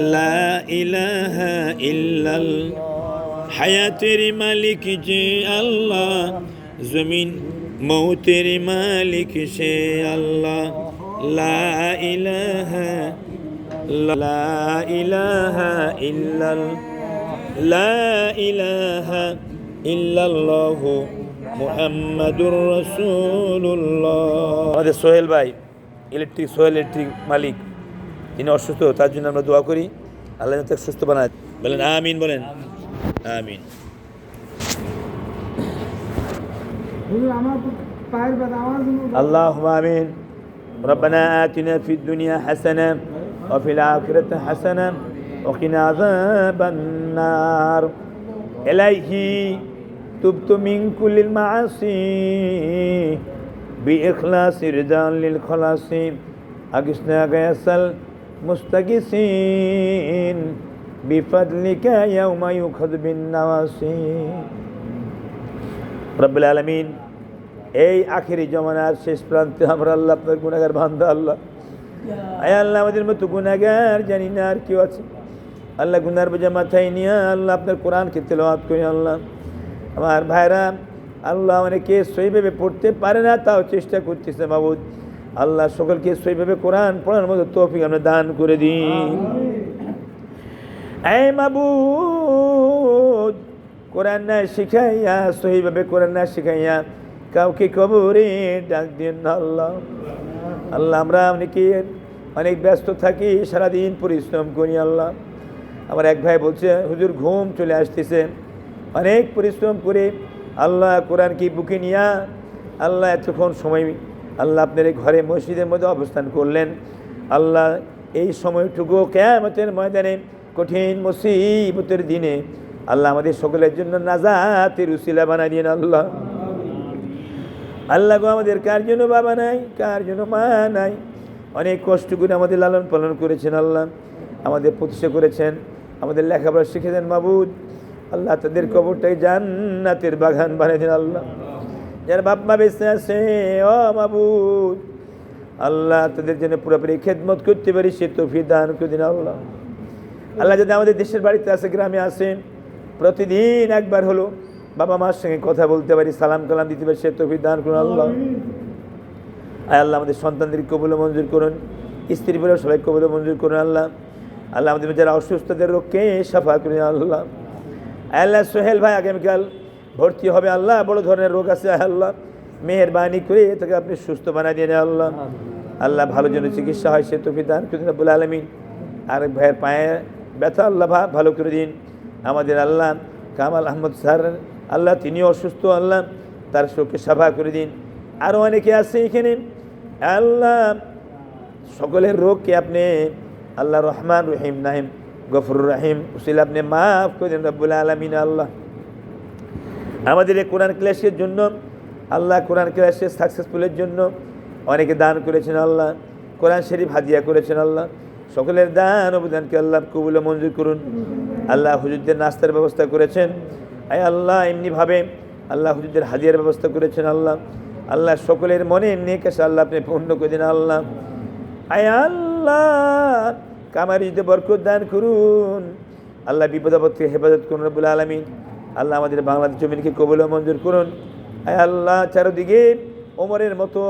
লা ইলাহা ইল্লাল হায়াতের মালিক যে আল্লাহ, জমিন মৌতের মালিক সে আল্লাহ। লা ইলাহা লা ইলাহা ইল্লাল, লা ইলাহা ইল্লাল্লাহ মুহাম্মাদুর রাসূলুল্লাহ। আমাদের সোহেল ভাই, ইলেকট্রিক, সোহেল ইলেকট্রিক মালিক। তিনি অসুস্থ তার জন্য আমরা দোয়া করি আল্লাহ যেন তাকে সুস্থ বানায় বলেন আমিন বলেন আমিন হুজুর আমার পায়ের ব্যথা আমার জন্য اللهم آمين ربنا آتنا في الدنيا حسنة وفي الآخرة حسنة وقنا عذاب النار إليه تبت من كل المعاصي بإخلاص رضا للخلاص أقسنا মুস্তাকিসিন বিফাদলিকা ইয়াউমা ইউখাদ বিন নাওয়াসি রব্বুল আলামিন এই আখেরি জমানার শেষ প্রান্তে আমরা আল্লাহ আপনার গুণাগার বান্দা আল্লাহ। আয় আল্লাহ আমাদের মতো গুনাহগার জানি না আর কেউ আছে। আল্লাহ গুনার বোঝা মাথায় নিয়ে আল্লাহ আপনার কোরআনকে তেলাওয়াত করি আল্লাহ। আমার ভাইরা আল্লাহ অনেকে সেইভাবে পড়তে পারে না তাও চেষ্টা করতেছে বাবুদ আল্লাহ সকলকে সইভাবে কোরআন পড়ার মতো তৌফিক আমরা দান করে দিন এই মাবুদ কোরআন না শিখাইয়া সহিভাবে কোরআন না শিখাইয়া কাউকে কবরে ডাক দিন আল্লাহ। আল্লাহ আমরা অনেকে অনেক ব্যস্ত থাকি সারাদিন পরিশ্রম করি আল্লাহ। আমার এক ভাই বলছে হুজুর ঘুম চলে আসতেছে। অনেক পরিশ্রম করে আল্লাহ কোরআন কি বুকে নিয়া আল্লাহ এতক্ষণ সময় আল্লাহ আপনার এই ঘরে মসজিদের মধ্যে অবস্থান করলেন। আল্লাহ এই সময়টুকু কেয়ামতের ময়দানে কঠিন মুসিবতের দিনে আল্লাহ আমাদের সকলের জন্য নাজাতের উসিলা বানাই দিন আল্লাহ। আল্লাহ গো আমাদের কার জন্য বাবা নাই, কার জন্য মা নাই? অনেক কষ্ট করে আমাদের লালন পালন করেছেন আল্লাহ। আমাদের প্রতিষ্ঠা করেছেন, আমাদের লেখাপড়া শিখেছেন মাবুদ। আল্লাহ তাদের কবরটাই জান্নাতের বাগান বানিয়ে দিন আল্লাহ। যার বাপ মা বেঁচে আছে ও মাবুদ আল্লাহ তাদের জন্য পুরোপুরি খেদমত করতে পারি সে তফি দান করে দিন আল্লাহ। আল্লাহ যদি আমাদের দেশের বাড়িতে আসে গ্রামে আসেন প্রতিদিন একবার হলো বাবা মার সঙ্গে কথা বলতে পারি সালাম কালাম দিতে পারি সে তফি দান করুন আল্লাহ। আয় আল্লাহ আমাদের সন্তানদের কবুল মঞ্জুর করুন স্ত্রী বলে সবাই কবুল মঞ্জুর করুন আল্লাহ। আল্লাহ আমাদের যারা অসুস্থদের রোগকে সাফা করুন আল্লাহ। আয় আল্লাহ সোহেল ভাই আগামীকাল ভর্তি হবে আল্লাহ, বড় ধরনের রোগ আছে আল্লাহ। মেহরবানি করে তাকে আপনি সুস্থ বানাই দিয়ে আল্লাহ। আল্লাহ ভালো জন্য চিকিৎসা হয়, সে তফি দান করুন আব্বুল আলমিন। ভাইয়ের পায়ে ব্যথা, আল্লাহ ভালো করে দিন। আমাদের আল্লাহ কামাল আহমদ স্যার, আল্লাহ তিনিও অসুস্থ, আল্লাহ তার শোকে সাফা করে দিন। আরও অনেকে আছে এখানে। আল্লাহ সকলের রোগকে আপনি আল্লাহ রহমান রহিম নাহিম গফরুর রাহিম। উসিল আপনি মাফ করে দিন রব্বুল আলমিন, আল্লাহ। আমাদের এই কোরআন ক্লাসের জন্য, আল্লাহ কোরআন ক্লাসের সাকসেসফুলের জন্য অনেকে দান করেছেন আল্লাহ, কোরআন শরীফ হাদিয়া করেছেন আল্লাহ, সকলের দান অবদানকে আল্লাহ কবুল মঞ্জুর করুন। আল্লাহ হুজুরদের নাস্তার ব্যবস্থা করেছেন। আয় আল্লাহ, এমনিভাবে আল্লাহ হুজুরদের হাদিয়ার ব্যবস্থা করেছেন আল্লাহ। আল্লাহ সকলের মনে নেক আসে আল্লাহ আপনি পূর্ণ করে দিন আল্লাহ। আয় আল্লাহ, কামারিতে বরকত দান করুন। আল্লাহ বিপদ আপদ থেকে হেফাজত করুন রবুল আলমিন। আল্লাহ আমাদের বাংলাদেশ জমিনকে কবুল মঞ্জুর করুন। আল্লাহ চারোদিকে ওমরের মতো